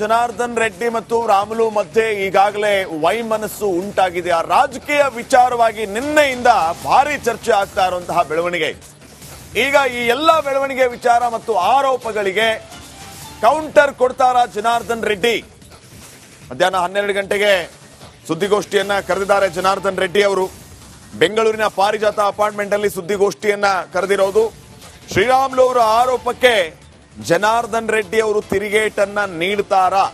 ಜನಾರ್ದನ್ ರೆಡ್ಡಿ ಮತ್ತು ರಾಮುಲು ಮಧ್ಯೆ ಈಗಾಗಲೇ ವೈಮನಸ್ಸು ಉಂಟಾಗಿದೆ. ಆ ರಾಜಕೀಯ ವಿಚಾರವಾಗಿ ನಿನ್ನೆಯಿಂದ ಭಾರಿ ಚರ್ಚೆ ಆಗ್ತಾ ಇರುವಂತಹ ಬೆಳವಣಿಗೆ. ಈಗ ಈ ಎಲ್ಲ ಬೆಳವಣಿಗೆ ವಿಚಾರ ಮತ್ತು ಆರೋಪಗಳಿಗೆ ಕೌಂಟರ್ ಕೊಡ್ತಾರ ಜನಾರ್ದನ್ ರೆಡ್ಡಿ? ಮಧ್ಯಾಹ್ನ ಹನ್ನೆರಡು ಗಂಟೆಗೆ ಸುದ್ದಿಗೋಷ್ಠಿಯನ್ನ ಕರೆದಿದ್ದಾರೆ ಜನಾರ್ದನ್ ರೆಡ್ಡಿ ಅವರು. ಬೆಂಗಳೂರಿನ ಪಾರಿಜಾತ ಅಪಾರ್ಟ್ಮೆಂಟ್ ಅಲ್ಲಿ ಸುದ್ದಿಗೋಷ್ಠಿಯನ್ನ ಕರೆದಿರೋದು. ಶ್ರೀರಾಮುಲು ಅವರ ಆರೋಪಕ್ಕೆ ಜನಾರ್ದನ್ ರೆಡ್ಡಿ ಅವರು ತಿರುಗೇಟನ್ನ ನೀಡ್ತಾರಾ?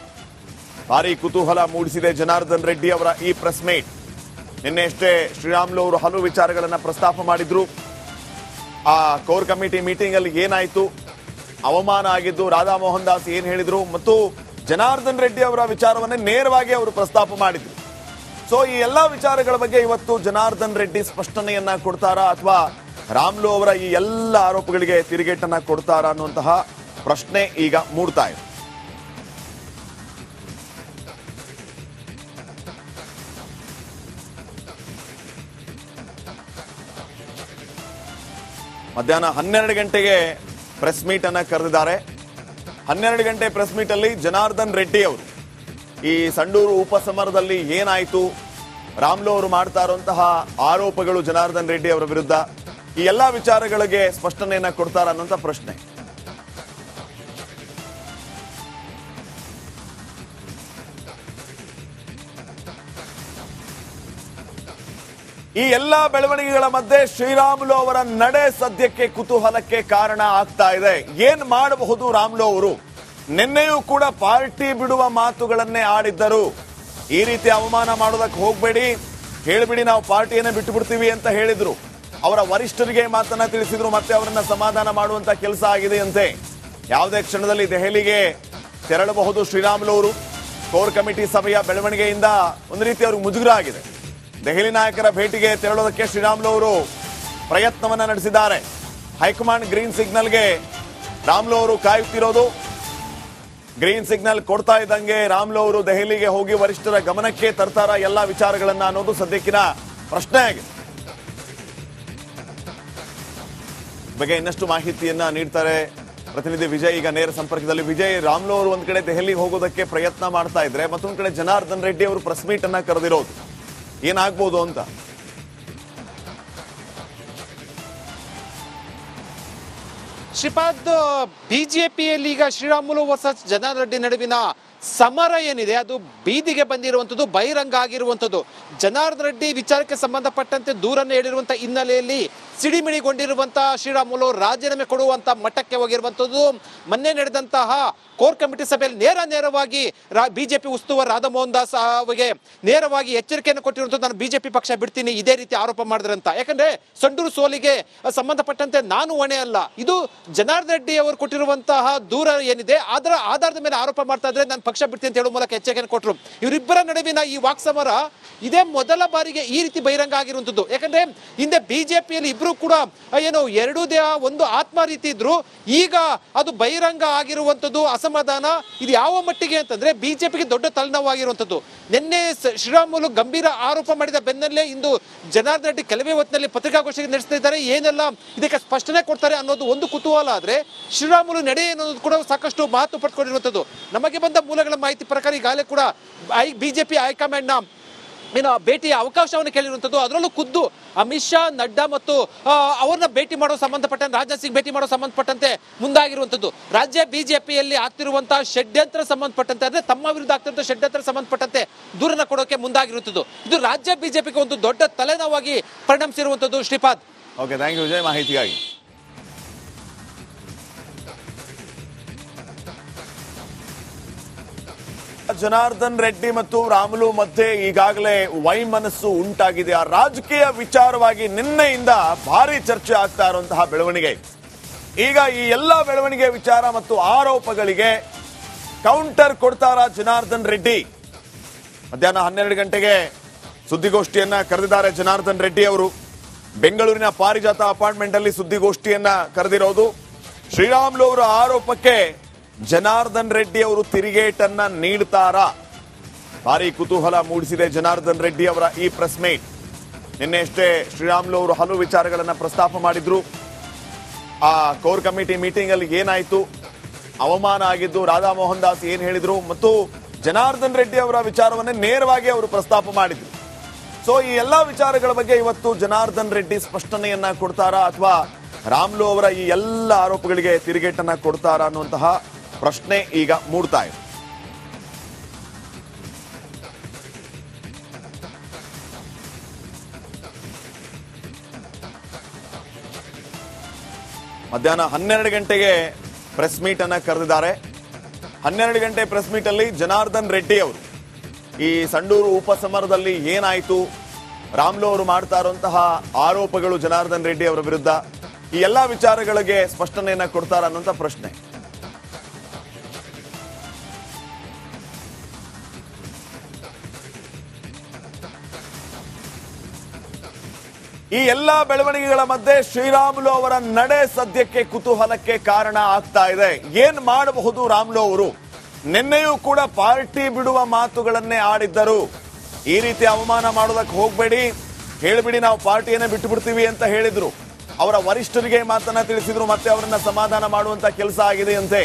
ಭಾರಿ ಕುತೂಹಲ ಮೂಡಿಸಿದೆ ಜನಾರ್ದನ್ ರೆಡ್ಡಿ ಅವರ ಈ ಪ್ರೆಸ್ ಮೀಟ್. ನಿನ್ನೆ ಅಷ್ಟೇ ಶ್ರೀರಾಮ್ಲು ಅವರು ಹಲವು ವಿಚಾರಗಳನ್ನ ಪ್ರಸ್ತಾಪ ಮಾಡಿದ್ರು. ಆ ಕೋರ್ ಕಮಿಟಿ ಮೀಟಿಂಗ್ ಅಲ್ಲಿ ಏನಾಯ್ತು? ಅವಮಾನ ಆಗಿದ್ದು ರಾಧಾ ಮೋಹನ್ ದಾಸ್ ಏನ್ ಹೇಳಿದ್ರು? ಮತ್ತು ಜನಾರ್ದನ್ ರೆಡ್ಡಿ ಅವರ ವಿಚಾರವನ್ನೇ ನೇರವಾಗಿ ಅವರು ಪ್ರಸ್ತಾಪ ಮಾಡಿದ್ರು. ಸೊ ಈ ಎಲ್ಲಾ ವಿಚಾರಗಳ ಬಗ್ಗೆ ಇವತ್ತು ಜನಾರ್ದನ್ ರೆಡ್ಡಿ ಸ್ಪಷ್ಟನೆಯನ್ನ ಕೊಡ್ತಾರಾ? ಅಥವಾ ರಾಮ್ಲು ಅವರ ಈ ಎಲ್ಲ ಆರೋಪಗಳಿಗೆ ತಿರುಗೇಟನ್ನ ಕೊಡ್ತಾರಾ ಅನ್ನುವಂತಹ ಪ್ರಶ್ನೆ ಈಗ ಮೂಡ್ತಾ ಇದೆ. ಮಧ್ಯಾಹ್ನ ಹನ್ನೆರಡು ಗಂಟೆಗೆ ಪ್ರೆಸ್ ಮೀಟ್ ಅನ್ನ ಕರೆದಿದ್ದಾರೆ. ಹನ್ನೆರಡು ಗಂಟೆ ಪ್ರೆಸ್ ಮೀಟ್ ಅಲ್ಲಿ ಜನಾರ್ದನ್ ರೆಡ್ಡಿ ಅವರು. ಈ ಸಂಡೂರು ಉಪಸಮರದಲ್ಲಿ ಏನಾಯಿತು? ರಾಮ್ಲೋ ಅವರು ಮಾಡ್ತಾ ಇರುವಂತಹ ಆರೋಪಗಳು ಜನಾರ್ದನ್ ರೆಡ್ಡಿ ಅವರ ವಿರುದ್ಧ. ಈ ಎಲ್ಲಾ ವಿಚಾರಗಳಿಗೆ ಸ್ಪಷ್ಟನೆಯನ್ನ ಕೊಡ್ತಾರ ಅನ್ನೋಂಥ ಪ್ರಶ್ನೆ. ಈ ಎಲ್ಲ ಬೆಳವಣಿಗೆಗಳ ಮಧ್ಯೆ ಶ್ರೀರಾಮುಲು ಅವರ ನಡೆ ಸದ್ಯಕ್ಕೆ ಕುತೂಹಲಕ್ಕೆ ಕಾರಣ ಆಗ್ತಾ ಇದೆ. ಏನ್ ಮಾಡಬಹುದು ರಾಮ್ಲು ಅವರು? ನಿನ್ನೆಯೂ ಕೂಡ ಪಾರ್ಟಿ ಬಿಡುವ ಮಾತುಗಳನ್ನೇ ಆಡಿದ್ದರು. ಈ ರೀತಿ ಅವಮಾನ ಮಾಡೋದಕ್ಕೆ ಹೋಗ್ಬೇಡಿ. ಹೇಳ್ಬಿಡಿ ನಾವು ಪಾರ್ಟಿಯನ್ನೇ ಬಿಟ್ಟು ಬಿಡ್ತೀವಿ ಅಂತ ಹೇಳಿದ್ರು. ಅವರ ವರಿಷ್ಠರಿಗೆ ಮಾತನ್ನ ತಿಳಿಸಿದ್ರು, ಮತ್ತೆ ಅವರನ್ನ ಸಮಾಧಾನ ಮಾಡುವಂತ ಕೆಲಸ ಆಗಿದೆ ಅಂತೆ ಯಾವುದೇ ಕ್ಷಣದಲ್ಲಿ ದೆಹಲಿಗೆ ತೆರಳಬಹುದು ಶ್ರೀರಾಮುಲು ಅವರು. ಕೋರ್ ಕಮಿಟಿ ಸಭೆಯ ಬೆಳವಣಿಗೆಯಿಂದ ಒಂದು ರೀತಿ ಅವ್ರಿಗೆ ಮುಜುಗರ ಆಗಿದೆ. ದೆಹಲಿ ನಾಯಕರ ಭೇಟಿಗೆ ತೆರಳೋದಕ್ಕೆ ಶ್ರೀರಾಮುಲು ಅವರು ಪ್ರಯತ್ನವನ್ನ ನಡೆಸಿದ್ದಾರೆ. ಹೈಕಮಾಂಡ್ ಗ್ರೀನ್ ಸಿಗ್ನಲ್ಗೆ ರಾಮ್ಲು ಅವರು ಕಾಯುತ್ತಿರೋದು. ಗ್ರೀನ್ ಸಿಗ್ನಲ್ ಕೊಡ್ತಾ ಇದ್ದಂಗೆ ರಾಮ್ಲು ಅವರು ದೆಹಲಿಗೆ ಹೋಗಿ ವರಿಷ್ಠರ ಗಮನಕ್ಕೆ ತರ್ತಾರ ಎಲ್ಲಾ ವಿಚಾರಗಳನ್ನ ಅನ್ನೋದು ಸದ್ಯಕ್ಕಿನ ಪ್ರಶ್ನೆ ಆಗಿದೆ. ಬಗ್ಗೆ ಇನ್ನಷ್ಟು ಮಾಹಿತಿಯನ್ನ ನೀಡ್ತಾರೆ ಪ್ರತಿನಿಧಿ ವಿಜಯ್. ಈಗ ನೇರ ಸಂಪರ್ಕದಲ್ಲಿ ವಿಜಯ್, ರಾಮ್ಲು ಅವರು ಒಂದ್ ಕಡೆ ದೆಹಲಿಗೆ ಹೋಗೋದಕ್ಕೆ ಪ್ರಯತ್ನ ಮಾಡ್ತಾ ಇದ್ರೆ ಮತ್ತೊಂದ್ ಕಡೆ ಜನಾರ್ದನ್ ರೆಡ್ಡಿ ಅವರು ಪ್ರೆಸ್ ಮೀಟ್ ಅನ್ನ ಕರೆದಿರೋದು. ಏನಾಗ್ಬೋದು ಅಂತ. ಶ್ರೀಪಾದ್ ಬಿಜೆಪಿಯಲ್ಲಿ ಈಗ ಶ್ರೀರಾಮುಲು ವರ್ಸಸ್ ಜನಾರ್ದನ್ ರೆಡ್ಡಿ ನಡುವಿನ ಸಮರ ಏನಿದೆ, ಅದು ಬೀದಿಗೆ ಬಂದಿರುವಂಥದ್ದು, ಬಹಿರಂಗ ಆಗಿರುವಂಥದ್ದು. ಜನಾರ್ದನ್ ರೆಡ್ಡಿ ವಿಚಾರಕ್ಕೆ ಸಂಬಂಧಪಟ್ಟಂತೆ ದೂರನ್ನು ಹೇಳಿರುವಂಥ ಹಿನ್ನೆಲೆಯಲ್ಲಿ ಸಿಡಿಮಿಡಿಗೊಂಡಿರುವಂಥ ಶ್ರೀರಾಮುಲು ರಾಜೀನಾಮೆ ಕೊಡುವಂಥ ಮಟ್ಟಕ್ಕೆ ಹೋಗಿರುವಂಥದ್ದು. ಮೊನ್ನೆ ನಡೆದಂತಹ ಕೋರ್ ಕಮಿಟಿ ಸಭೆಯಲ್ಲಿ ನೇರ ನೇರವಾಗಿ ಬಿಜೆಪಿ ಉಸ್ತುವಾರಿ ರಾಧಾಮೋಹನ್ ದಾಸ್ ಅವರಿಗೆ ನೇರವಾಗಿ ಎಚ್ಚರಿಕೆಯನ್ನು ಕೊಟ್ಟಿರುವಂಥದ್ದು ನಾನು ಬಿಜೆಪಿ ಪಕ್ಷ ಬಿಡ್ತೀನಿ, ಇದೇ ರೀತಿ ಆರೋಪ ಮಾಡಿದ್ರೆ ಅಂತ. ಯಾಕಂದ್ರೆ ಸಂಡೂರು ಸೋಲಿಗೆ ಸಂಬಂಧಪಟ್ಟಂತೆ ನಾನು ಹೊಣೆ ಅಲ್ಲ. ಇದು ಜನಾರ್ದನ್ ರೆಡ್ಡಿ ಅವರು ಕೊಟ್ಟಿರುವಂತಹ ದೂರ ಏನಿದೆ, ಅದರ ಆಧಾರದ ಮೇಲೆ ಆರೋಪ ಮಾಡ್ತಾ ಇದ್ರೆ ನಾನು ಪಕ್ಷ ಬಿಡ್ತೀನಿ ಅಂತ ಹೇಳೋ ಮೂಲಕ ಎಚ್ಚರಿಕೆಯನ್ನು ಕೊಟ್ಟರು ಇವರಿಬ್ಬರ ನಡುವಿನ ಈ ವಾಕ್ಸಮರ ಇದೇ ಮೊದಲ ಬಾರಿಗೆ ಈ ರೀತಿ ಬಹಿರಂಗ ಆಗಿರುವಂಥದ್ದು ಯಾಕಂದ್ರೆ ಹಿಂದೆ ಬಿಜೆಪಿಯಲ್ಲಿ ಇಬ್ಬರು ಕೂಡ ಏನು, ಎರಡೂ ದೇಹ ಒಂದು ಆತ್ಮ ರೀತಿ ಇದ್ರು. ಈಗ ಅದು ಬಹಿರಂಗ ಆಗಿರುವಂಥದ್ದು ಅಸಮಾಧಾನ. ಇದು ಯಾವ ಮಟ್ಟಿಗೆ ಅಂತಂದ್ರೆ ಬಿಜೆಪಿಗೆ ದೊಡ್ಡ ತಲೆನೋವಾಗಿರುವಂಥದ್ದು ನಿನ್ನೆ ಶ್ರೀರಾಮುಲು ಗಂಭೀರ ಆರೋಪ ಮಾಡಿದ ಬೆನ್ನಲ್ಲೇ ಇಂದು ಜನಾರ್ದನ್ ರೆಡ್ಡಿ ಕೆಲವೇ ಹೊತ್ತಿನಲ್ಲಿ ಪತ್ರಿಕಾಗೋಷ್ಠಿ ನಡೆಸ್ತಾ ಇದ್ದಾರೆ ಏನೆಲ್ಲ ಇದಕ್ಕೆ ಸ್ಪಷ್ಟನೆ ಕೊಡ್ತಾರೆ ಅನ್ನೋದು ಒಂದು ಕುತೂಹಲ ಆದ್ರೆ ಶ್ರೀರಾಮುಲು ನಡೆ ಅನ್ನೋದು ಕೂಡ ಸಾಕಷ್ಟು ಮಹತ್ವ ಪಡ್ಕೊಂಡಿರುವಂಥದ್ದು ನಮಗೆ ಬಂದ ಮೂಲಗಳ ಮಾಹಿತಿ ಪ್ರಕಾರ ಈಗಾಗಲೇ ಕೂಡ ಐ, ಬಿಜೆಪಿ ಹೈಕಮಾಂಡ್ನ ಏನು ಭೇಟಿಯ ಅವಕಾಶವನ್ನು ಕೇಳಿರುವಂಥದ್ದು. ಅದರಲ್ಲೂ ಖುದ್ದು ಅಮಿತ್ ಶಾ, ನಡ್ಡಾ ಮತ್ತು ಅವ್ರನ್ನ ಭೇಟಿ ಮಾಡೋ ಸಂಬಂಧಪಟ್ಟಂತೆ, ರಾಜನಾಥ್ ಸಿಂಗ್ ಭೇಟಿ ಮಾಡೋ ಸಂಬಂಧಪಟ್ಟಂತೆ ಮುಂದಾಗಿರುವಂಥದ್ದು. ರಾಜ್ಯ ಬಿಜೆಪಿಯಲ್ಲಿ ಆಗ್ತಿರುವಂತಹ ಷಡ್ಯಂತ್ರ ಸಂಬಂಧಪಟ್ಟಂತೆ, ಅಂದ್ರೆ ತಮ್ಮ ವಿರುದ್ಧ ಆಗ್ತಿರುವಂತಹ ಷಡ್ಯಂತ್ರ ಸಂಬಂಧಪಟ್ಟಂತೆ ದೂರನ್ನ ಕೊಡೋಕೆ ಮುಂದಾಗಿರುವಂಥದ್ದು. ಇದು ರಾಜ್ಯ ಬಿಜೆಪಿಗೆ ಒಂದು ದೊಡ್ಡ ತಲೆನೋವಾಗಿ ಪರಿಣಮಿಸಿರುವಂಥದ್ದು Shripad. Okay thank you Vijay. ಮಾಹಿತಿಗಾಗಿ. ಜನಾರ್ದನ್ ರೆಡ್ಡಿ ಮತ್ತು ರಾಮುಲು ಮಧ್ಯೆ ಈಗಾಗಲೇ ವೈಮನಸ್ಸು ಉಂಟಾಗಿದೆ. ಆ ರಾಜಕೀಯ ವಿಚಾರವಾಗಿ ನಿನ್ನೆಯಿಂದ ಭಾರಿ ಚರ್ಚೆ ಆಗ್ತಾ ಇರುವಂತಹ ಬೆಳವಣಿಗೆ. ಈಗ ಈ ಎಲ್ಲ ಬೆಳವಣಿಗೆ ವಿಚಾರ ಮತ್ತು ಆರೋಪಗಳಿಗೆ ಕೌಂಟರ್ ಕೊಡ್ತಾರ ಜನಾರ್ದನ್ ರೆಡ್ಡಿ? ಮಧ್ಯಾಹ್ನ ಹನ್ನೆರಡು ಗಂಟೆಗೆ ಸುದ್ದಿಗೋಷ್ಠಿಯನ್ನ ಕರೆದಿದ್ದಾರೆ ಜನಾರ್ದನ್ ರೆಡ್ಡಿ ಅವರು. ಬೆಂಗಳೂರಿನ ಪಾರಿಜಾತ ಅಪಾರ್ಟ್ಮೆಂಟ್ ಅಲ್ಲಿ ಸುದ್ದಿಗೋಷ್ಠಿಯನ್ನ ಕರೆದಿರೋದು. ಶ್ರೀರಾಮುಲು ಅವರ ಆರೋಪಕ್ಕೆ ಜನಾರ್ದನ್ ರೆಡ್ಡಿ ಅವರು ತಿರುಗೇಟನ್ನ ನೀಡ್ತಾರಾ? ಭಾರಿ ಕುತೂಹಲ ಮೂಡಿಸಿದೆ ಜನಾರ್ದನ್ ರೆಡ್ಡಿ ಅವರ ಈ ಪ್ರೆಸ್ ಮೀಟ್. ನಿನ್ನೆ ಅಷ್ಟೇ ಶ್ರೀರಾಮ್ಲು ಅವರು ಹಲವು ವಿಚಾರಗಳನ್ನು ಪ್ರಸ್ತಾಪ ಮಾಡಿದ್ರು. ಆ ಕೋರ್ ಕಮಿಟಿ ಮೀಟಿಂಗ್ ಅಲ್ಲಿ ಏನಾಯ್ತು? ಅವಮಾನ ಆಗಿದ್ದು ರಾಧಾ ಮೋಹನ್ ದಾಸ್ ಏನ್ ಹೇಳಿದ್ರು? ಮತ್ತು ಜನಾರ್ದನ್ ರೆಡ್ಡಿ ಅವರ ವಿಚಾರವನ್ನೇ ನೇರವಾಗಿ ಅವರು ಪ್ರಸ್ತಾಪ ಮಾಡಿದ್ರು. ಸೊ ಈ ಎಲ್ಲಾ ವಿಚಾರಗಳ ಬಗ್ಗೆ ಇವತ್ತು ಜನಾರ್ದನ್ ರೆಡ್ಡಿ ಸ್ಪಷ್ಟನೆಯನ್ನ ಕೊಡ್ತಾರಾ? ಅಥವಾ ರಾಮ್ಲು ಅವರ ಈ ಎಲ್ಲ ಆರೋಪಗಳಿಗೆ ತಿರುಗೇಟನ್ನ ಕೊಡ್ತಾರಾ ಅನ್ನುವಂತಹ ಪ್ರಶ್ನೆ ಈಗ ಮೂಡ್ತಾ ಇದೆ. ಮಧ್ಯಾಹ್ನ ಹನ್ನೆರಡು ಗಂಟೆಗೆ ಪ್ರೆಸ್ ಮೀಟ್ ಅನ್ನ ಕರೆದಿದ್ದಾರೆ. ಹನ್ನೆರಡು ಗಂಟೆ ಪ್ರೆಸ್ ಮೀಟ್ ಅಲ್ಲಿ ಜನಾರ್ದನ್ ರೆಡ್ಡಿ ಅವರು. ಈ ಸಂಡೂರು ಉಪಸಮರದಲ್ಲಿ ಏನಾಯ್ತು? ರಾಮ್ಲು ಅವರು ಮಾಡ್ತಾ ಇರುವಂತಹ ಆರೋಪಗಳು ಜನಾರ್ದನ್ ರೆಡ್ಡಿ ಅವರ ವಿರುದ್ಧ. ಈ ಎಲ್ಲಾ ವಿಚಾರಗಳಿಗೆ ಸ್ಪಷ್ಟನೆಯನ್ನ ಕೊಡ್ತಾರ ಅನ್ನುವಂತ ಪ್ರಶ್ನೆ. ಈ ಎಲ್ಲ ಬೆಳವಣಿಗೆಗಳ ಮಧ್ಯೆ ಶ್ರೀರಾಮುಲು ಅವರ ನಡೆ ಸದ್ಯಕ್ಕೆ ಕುತೂಹಲಕ್ಕೆ ಕಾರಣ ಆಗ್ತಾ ಇದೆ. ಏನ್ ಮಾಡಬಹುದು ರಾಮುಲು ಅವರು? ನಿನ್ನೆಯೂ ಕೂಡ ಪಾರ್ಟಿ ಬಿಡುವ ಮಾತುಗಳನ್ನೇ ಆಡಿದ್ದರು. ಈ ರೀತಿ ಅವಮಾನ ಮಾಡೋದಕ್ಕೆ ಹೋಗ್ಬೇಡಿ. ಹೇಳ್ಬಿಡಿ ನಾವು ಪಾರ್ಟಿಯನ್ನೇ ಬಿಟ್ಟು ಬಿಡ್ತೀವಿ ಅಂತ ಹೇಳಿದ್ರು. ಅವರ ವರಿಷ್ಠರಿಗೆ ಮಾತನ್ನ ತಿಳಿಸಿದ್ರು, ಮತ್ತೆ ಅವರನ್ನ ಸಮಾಧಾನ ಮಾಡುವಂತ ಕೆಲಸ ಆಗಿದೆ ಅಂತೆ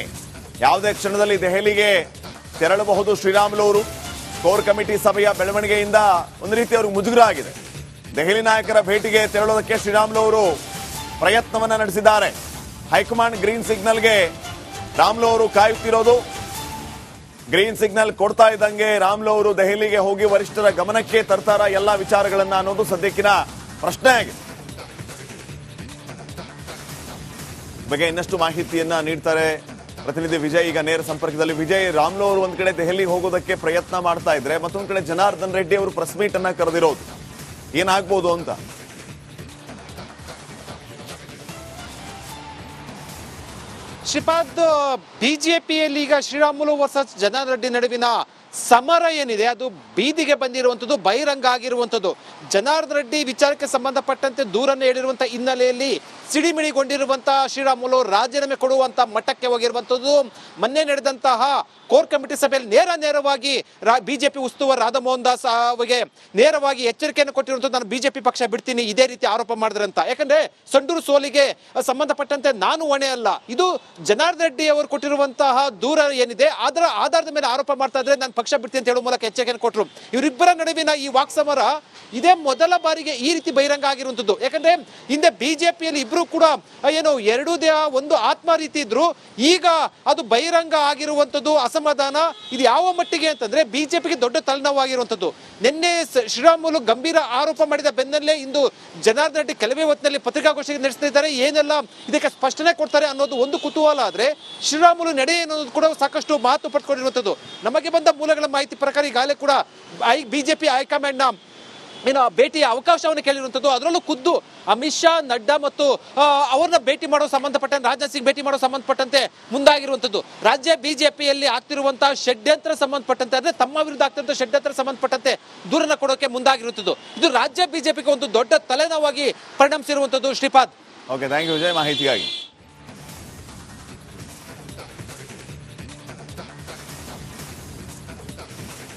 ಯಾವುದೇ ಕ್ಷಣದಲ್ಲಿ ದೆಹಲಿಗೆ ತೆರಳಬಹುದು ಶ್ರೀರಾಮುಲು ಅವರು. ಕೋರ್ ಕಮಿಟಿ ಸಭೆಯ ಬೆಳವಣಿಗೆಯಿಂದ ಒಂದು ರೀತಿ ಅವ್ರಿಗೆ ಮುಜುಗರ ಆಗಿದೆ. ದೆಹಲಿ ನಾಯಕರ ಭೇಟಿಗೆ ತೆರಳೋದಕ್ಕೆ ಶ್ರೀರಾಮುಲು ಅವರು ಪ್ರಯತ್ನವನ್ನ ನಡೆಸಿದ್ದಾರೆ. ಹೈಕಮಾಂಡ್ ಗ್ರೀನ್ ಸಿಗ್ನಲ್ಗೆ ರಾಮ್ಲು ಅವರು ಕಾಯುತ್ತಿರೋದು. ಗ್ರೀನ್ ಸಿಗ್ನಲ್ ಕೊಡ್ತಾ ಇದ್ದಂಗೆ ರಾಮ್ಲು ಅವರು ದೆಹಲಿಗೆ ಹೋಗಿ ವರಿಷ್ಠರ ಗಮನಕ್ಕೆ ತರ್ತಾರ ಎಲ್ಲ ವಿಚಾರಗಳನ್ನ ಅನ್ನೋದು ಸದ್ಯಕ್ಕಿನ ಪ್ರಶ್ನೆ ಆಗಿದೆ. ಬಗ್ಗೆ ಇನ್ನಷ್ಟು ಮಾಹಿತಿಯನ್ನ ನೀಡ್ತಾರೆ ಪ್ರತಿನಿಧಿ ವಿಜಯ್. ಈಗ ನೇರ ಸಂಪರ್ಕದಲ್ಲಿ ವಿಜಯ್, ರಾಮ್ಲು ಅವರು ಒಂದ್ ಕಡೆ ದೆಹಲಿಗೆ ಹೋಗೋದಕ್ಕೆ ಪ್ರಯತ್ನ ಮಾಡ್ತಾ ಇದ್ರೆ ಮತ್ತೊಂದ್ ಕಡೆ ಜನಾರ್ದನ್ ರೆಡ್ಡಿ ಅವರು ಪ್ರೆಸ್ ಮೀಟ್ ಅನ್ನ ಕರೆದಿರೋದು. ಏನಾಗ್ಬೋದು ಅಂತ. ಶ್ರೀಪಾದ್, ಬಿಜೆಪಿಯಲ್ಲಿ ಈಗ ಶ್ರೀರಾಮುಲು ವರ್ಸಸ್ ಜನಾರ್ದನ್ ರೆಡ್ಡಿ ನಡುವಿನ ಸಮರ ಏನಿದೆ? ಅದು ಬೀದಿಗೆ ಬಂದಿರುವಂಥದ್ದು, ಬಹಿರಂಗ ಆಗಿರುವಂಥದ್ದು. ಜನಾರ್ದನ್ ರೆಡ್ಡಿ ವಿಚಾರಕ್ಕೆ ಸಂಬಂಧಪಟ್ಟಂತೆ ದೂರನ್ನು ಹೇಳಿರುವಂಥ ಹಿನ್ನೆಲೆಯಲ್ಲಿ ಸಿಡಿಮಿಡಿಗೊಂಡಿರುವಂತಹ ಶ್ರೀರಾಮುಲು ರಾಜೀನಾಮೆ ಕೊಡುವಂತ ಮಟ್ಟಕ್ಕೆ ಹೋಗಿರುವಂಥದ್ದು ಮೊನ್ನೆ ನಡೆದಂತಹ ಕೋರ್ ಕಮಿಟಿ ಸಭೆಯಲ್ಲಿ ನೇರ ನೇರವಾಗಿ ಬಿಜೆಪಿ ಉಸ್ತುವಾರಿ ರಾಧಾಮೋಹನ್ ದಾಸ್ ಅವರಿಗೆ ನೇರವಾಗಿ ಎಚ್ಚರಿಕೆಯನ್ನು ಕೊಟ್ಟಿರುವಂಥದ್ದು ನಾನು ಬಿಜೆಪಿ ಪಕ್ಷ ಬಿಡ್ತೀನಿ, ಇದೇ ರೀತಿ ಆರೋಪ ಮಾಡಿದ್ರೆ ಅಂತ. ಯಾಕಂದ್ರೆ ಸಂಡೂರು ಸೋಲಿಗೆ ಸಂಬಂಧಪಟ್ಟಂತೆ ನಾನು ಹೊಣೆ ಅಲ್ಲ. ಇದು ಜನಾರ್ದನ್ ರೆಡ್ಡಿ ಅವರು ಕೊಟ್ಟಿರುವಂತಹ ದೂರ ಏನಿದೆ, ಅದರ ಆಧಾರದ ಮೇಲೆ ಆರೋಪ ಮಾಡ್ತಾ ಇದ್ರೆ ನಾನು ಪಕ್ಷ ಬಿಡ್ತೀನಿ ಅಂತ ಹೇಳುವ ಮೂಲಕ ಎಚ್ಚರಿಕೆಯನ್ನು ಕೊಟ್ಟರು ಇವರಿಬ್ಬರ ನಡುವಿನ ಈ ವಾಕ್ಸಮರ ಇದೇ ಮೊದಲ ಬಾರಿಗೆ ಈ ರೀತಿ ಬಹಿರಂಗ ಆಗಿರುವಂಥದ್ದು. ಯಾಕಂದ್ರೆ ಹಿಂದೆ ಬಿಜೆಪಿಯಲ್ಲಿ ಇಬ್ರು ಕೂಡ ಏನು, ಎರಡು ದೇಹ ಒಂದು ಆತ್ಮ ರೀತಿ ಇದ್ರು. ಈಗ ಅದು ಬಹಿರಂಗ ಆಗಿರುವಂಥದ್ದು ಅಸಮಾಧಾನ. ಇದು ಯಾವ ಮಟ್ಟಿಗೆ ಅಂತಂದ್ರೆ ಬಿಜೆಪಿಗೆ ದೊಡ್ಡ ತಲೆನೋವಾಗಿರುವಂಥದ್ದು. ನಿನ್ನೆ ಶ್ರೀರಾಮುಲು ಗಂಭೀರ ಆರೋಪ ಮಾಡಿದ ಬೆನ್ನಲ್ಲೇ ಇಂದು ಜನಾರ್ದನ್ ರೆಡ್ಡಿ ಕೆಲವೇ ಹೊತ್ತಿನಲ್ಲಿ ಪತ್ರಿಕಾಗೋಷ್ಠಿ ನಡೆಸ್ತಾ ಇದ್ದಾರೆ ಏನೆಲ್ಲ ಇದಕ್ಕೆ ಸ್ಪಷ್ಟನೆ ಕೊಡ್ತಾರೆ ಅನ್ನೋದು ಒಂದು ಕುತೂಹಲ ಆದ್ರೆ ಶ್ರೀರಾಮುಲು ನಡೆ ಅನ್ನೋದು ಕೂಡ ಸಾಕಷ್ಟು ಮಹತ್ವ ಪಡ್ಕೊಂಡಿರುವಂಥದ್ದು. ನಮಗೆ ಬಂದ ಮೂಲಗಳ ಮಾಹಿತಿ ಪ್ರಕಾರ ಈಗಾಗಲೇ ಕೂಡ ಐ, ಬಿಜೆಪಿ ಹೈಕಮಾಂಡ್ನ ಏನು ಭೇಟಿಯ ಅವಕಾಶವನ್ನು ಕೇಳಿರುವಂಥದ್ದು. ಅದರಲ್ಲೂ ಖುದ್ದು ಅಮಿತ್ ಶಾ, ನಡ್ಡಾ ಮತ್ತು ಅವರನ್ನ ಭೇಟಿ ಮಾಡೋ ಸಂಬಂಧಪಟ್ಟಂತೆ, ರಾಜನಾಥ್ ಸಿಂಗ್ ಭೇಟಿ ಮಾಡೋ ಸಂಬಂಧಪಟ್ಟಂತೆ ಮುಂದಾಗಿರುವಂಥದ್ದು. ರಾಜ್ಯ ಬಿಜೆಪಿಯಲ್ಲಿ ಆಗ್ತಿರುವಂತಹ ಷಡ್ಯಂತ್ರ ಸಂಬಂಧಪಟ್ಟಂತೆ, ಅಂದ್ರೆ ತಮ್ಮ ವಿರುದ್ಧ ಆಗ್ತಿರುವಂತಹ ಷಡ್ಯಂತ್ರ ಸಂಬಂಧಪಟ್ಟಂತೆ ದೂರನ ಕೊಡೋಕೆ ಮುಂದಾಗಿರುವಂಥದ್ದು. ಇದು ರಾಜ್ಯ ಬಿಜೆಪಿಗೆ ಒಂದು ದೊಡ್ಡ ತಲೆನೋವಾಗಿ ಪರಿಣಮಿಸಿರುವಂಥದ್ದು Shripad. Okay thank you Vijay ಮಾಹಿತಿಗಾಗಿ.